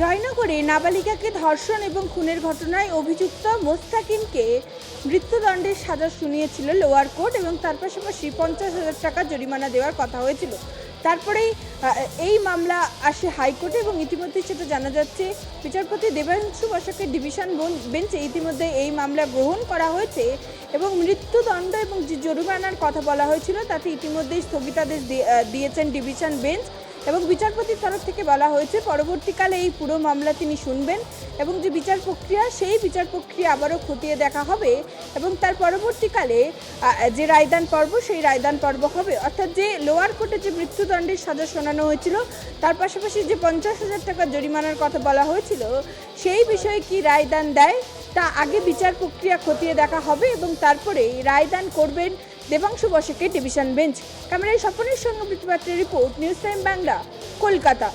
জয়নগরে নাবালিকাকে ধর্ষণ এবং খুনের ঘটনায় অভিযুক্ত মোস্তাকিমকে মৃত্যুদণ্ডের সাজা শুনিয়েছিল লোয়ার কোর্ট এবং তার পাশাপাশি পঞ্চাশ হাজার টাকা জরিমানা দেওয়ার কথা হয়েছিল। তারপরেই এই মামলা আসে হাইকোর্টে এবং ইতিমধ্যে সেটা জানা যাচ্ছে, বিচারপতি দেবাংশু বসাকের ডিভিশন বেঞ্চে ইতিমধ্যে এই মামলা গ্রহণ করা হয়েছে এবং মৃত্যুদণ্ড এবং যে জরিমানার কথা বলা হয়েছিল তাতে ইতিমধ্যেই স্থগিতাদেশ দিয়ে- দিয়েছেন ডিভিশন বেঞ্চ। এবং বিচারপতির তরফ থেকে বলা হয়েছে, পরবর্তীকালে এই পুরো মামলা তিনি শুনবেন এবং যে বিচার প্রক্রিয়া, সেই বিচার প্রক্রিয়া আবারও খতিয়ে দেখা হবে এবং তার পরবর্তীকালে যে রায়দান পর্ব, সেই রায়দান পর্ব হবে। অর্থাৎ যে লোয়ার কোর্টে যে মৃত্যুদণ্ডের সাজা শোনানো হয়েছিল, তার পাশাপাশি যে পঞ্চাশ হাজার টাকা জরিমানার কথা বলা হয়েছিল, সেই বিষয়ে কি রায়দান দেয়, তা আগে বিচার প্রক্রিয়া খতিয়ে দেখা হবে এবং তারপরে রায়দান করবেন দেবাংশু বসকের ডিভিশন বেঞ্চ। ক্যামেরায় স্বপনের সঙ্গে প্রতিপাত্রের report news time Bangla Kolkata.